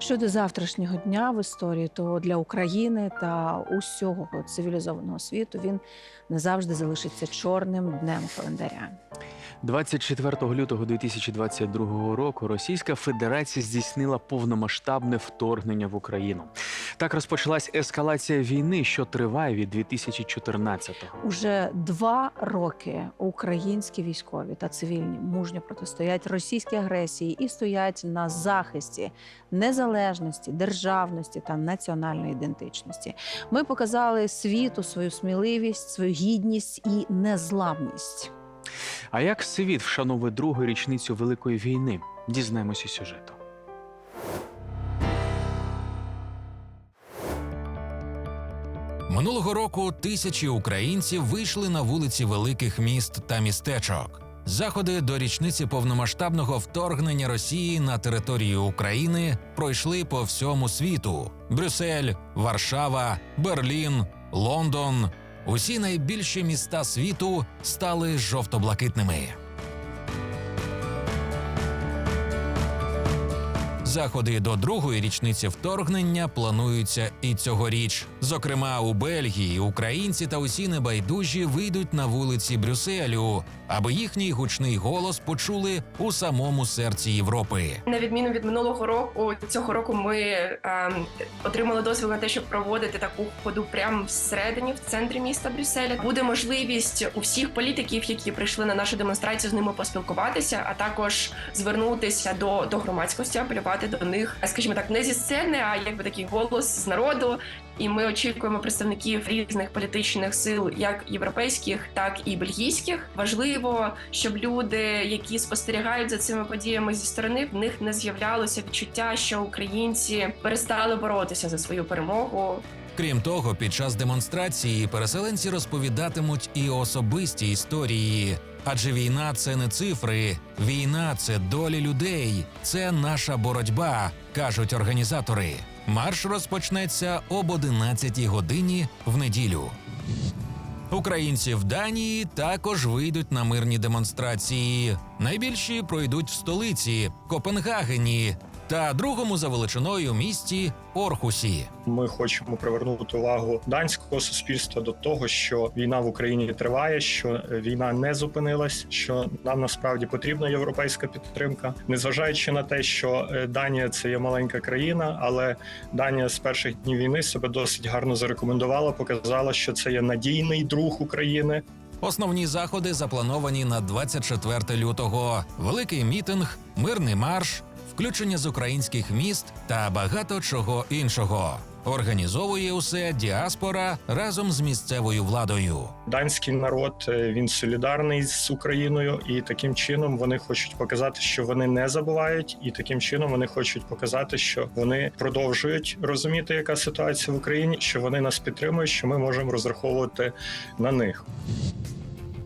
Щодо завтрашнього дня в історії, то для України та усього цивілізованого світу він назавжди залишиться чорним днем календаря. 24 лютого 2022 року Російська Федерація здійснила повномасштабне вторгнення в Україну. Так розпочалась ескалація війни, що триває від 2014-го. Уже два роки українські військові та цивільні мужньо протистоять російській агресії і стоять на захисті незалежності, державності та національної ідентичності. Ми показали світу свою сміливість, свою гідність і незламність. А як світ вшановує другу річницю Великої війни? Дізнаємося із сюжету. Минулого року тисячі українців вийшли на вулиці великих міст та містечок. Заходи до річниці повномасштабного вторгнення Росії на територію України пройшли по всьому світу: Брюссель, Варшава, Берлін, Лондон. Усі найбільші міста світу стали жовто-блакитними. Заходи до другої річниці вторгнення плануються і цьогоріч. Зокрема, у Бельгії українці та усі небайдужі вийдуть на вулиці Брюсселю, аби їхній гучний голос почули у самому серці Європи. На відміну від минулого року, цього року ми ем, отримали дозвіл на те, щоб проводити таку ходу прямо всередині, в центрі міста Брюсселя. Буде можливість у всіх політиків, які прийшли на нашу демонстрацію, з ними поспілкуватися, а також звернутися до, до громадськості, апелювати до них, скажімо так, не зі сцени, а якби такий голос з народу. І ми очікуємо представників різних політичних сил, як європейських, так і бельгійських. Важливо, щоб люди, які спостерігають за цими подіями зі сторони, в них не з'являлося відчуття, що українці перестали боротися за свою перемогу. Крім того, під час демонстрації переселенці розповідатимуть і особисті історії. Адже війна це не цифри, війна це долі людей, це наша боротьба, кажуть організатори. Марш розпочнеться об 11 годині в неділю. Українці в Данії також вийдуть на мирні демонстрації. Найбільші пройдуть в столиці Копенгагені та другому за величиною місті Орхусі. Ми хочемо привернути увагу данського суспільства до того, що війна в Україні триває, що війна не зупинилась, що нам насправді потрібна європейська підтримка, незважаючи на те, що е, Данія це є маленька країна, але Данія з перших днів війни себе досить гарно зарекомендувала, показала, що це є надійний друг України, Основні заходи заплановані на 24 лютого: великий мітинг, мирний марш, включення з українських міст та багато чого іншого. Організовує усе діаспора разом з місцевою владою. Данський народ е, він солідарний з Україною, і таким чином вони хочуть показати, що вони не забувають, і таким чином вони хочуть показати, що вони продовжують розуміти, яка ситуація в Україні, що вони нас підтримують, що ми можемо розраховувати на них.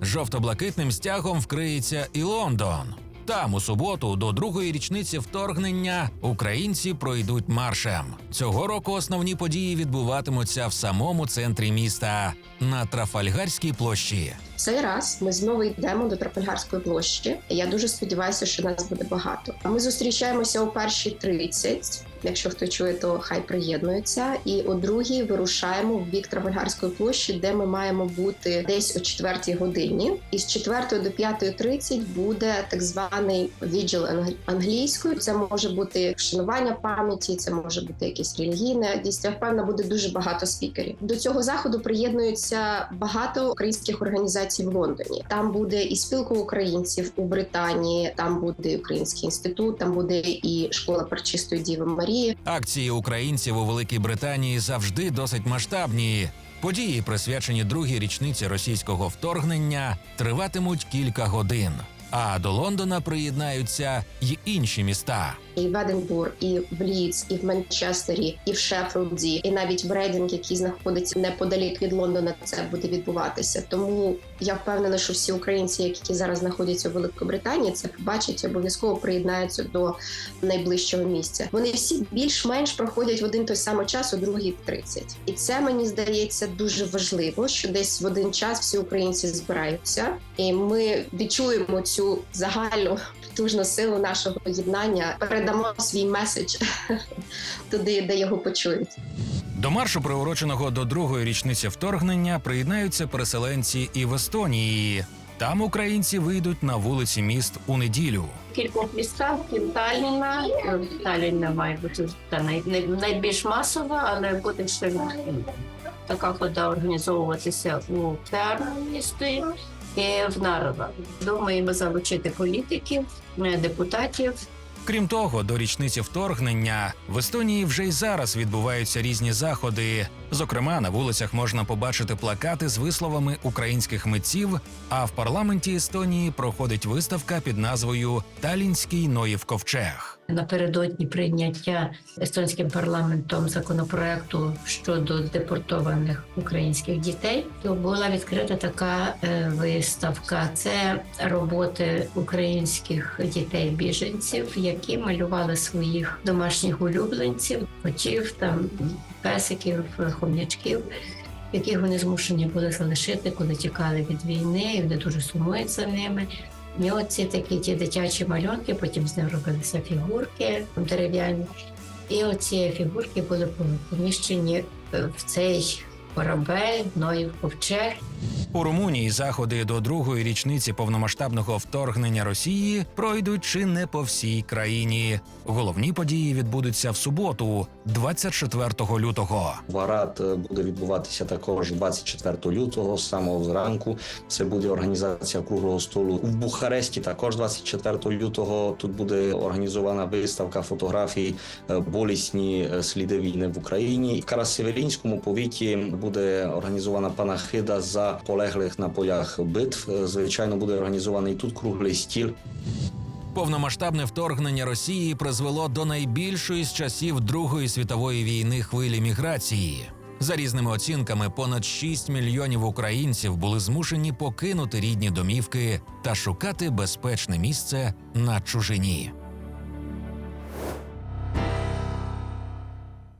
Жовто-блакитним стягом вкриється і Лондон. Там у суботу до другої річниці вторгнення українці пройдуть маршем. Цього року основні події відбуватимуться в самому центрі міста на Трафальгарській площі. Цей раз ми знову йдемо до Трафальгарської площі. Я дуже сподіваюся, що нас буде багато. Ми зустрічаємося о першій 30. Якщо хто чує, то хай приєднується. І о другій вирушаємо в бік Трафальгарської площі, де ми маємо бути десь о четвертій годині. І з 4 до 5.30 буде так званий відділ англійською. Це може бути вшанування пам'яті, це може бути якесь релігійне дійство. Я впевнена, буде дуже багато спікерів. До цього заходу приєднуються багато українських організацій в Лондоні. Там буде і спілка українців у Британії, там буде український інститут, там буде і школа Пречистої Діви Марії. Акції українців у Великій Британії завжди досить масштабні. Події, присвячені другій річниці російського вторгнення, триватимуть кілька годин. А до Лондона приєднаються й інші міста. І в Единбург, і в Лідс, і в Манчестері, і в Шеффілді, і навіть в Рейдинг, який знаходиться неподалік від Лондона, це буде відбуватися. Тому Я впевнена, що всі українці, які зараз знаходяться у Великобританії, це побачать обов'язково приєднаються до найближчого місця. Вони всі більш-менш проходять в один той самий час у другій 30. І це мені здається дуже важливо, що десь в один час всі українці збираються, і ми відчуємо цю загальну потужну силу нашого єднання. Передамо свій меседж туди, де його почують. До маршу, приуроченого до другої річниці вторгнення, приєднаються переселенці і в Естонії. Там українці вийдуть на вулиці міст у неділю. В кількох містах, крім Талліна. Талліна має бути та най, най- найбільш масова, але буде ще така хода організовуватися у Пермісті і в Нарова. Думаємо залучити політиків, е, депутатів. Крім того, до річниці вторгнення в Естонії вже й зараз відбуваються різні заходи. Зокрема, на вулицях можна побачити плакати з висловами українських митців. А в парламенті Естонії проходить виставка під назвою Талінський Ноїв Ковчег. Напередодні прийняття естонським парламентом законопроекту щодо депортованих українських дітей, то була відкрита така е, виставка. Це роботи українських дітей-біженців, які малювали своїх домашніх улюбленців, котів там песиків, хом'ячків. Яких вони змушені були залишити, коли тікали від війни, і вони дуже сумують за ними. І оці такі ті дитячі малюнки, потім з них робилися фігурки дерев'яні. І оці фігурки були поміщені в цей корабель, Ноїв ковчег. У Румунії заходи до другої річниці повномасштабного вторгнення Росії пройдуть чи не по всій країні. Головні події відбудуться в суботу, 24 лютого. Парад е, буде відбуватися також 24 лютого, з самого зранку. Це буде організація круглого столу в Бухаресті. Також 24 лютого тут буде організована виставка фотографій е, болісні е, сліди війни в Україні. В Карасевелінському повіті буде організована панахида за полеглих на полях битв. Звичайно, буде організований тут круглий стіл. Повномасштабне вторгнення Росії призвело до найбільшої з часів Другої світової війни хвилі міграції. За різними оцінками, понад 6 мільйонів українців були змушені покинути рідні домівки та шукати безпечне місце на чужині.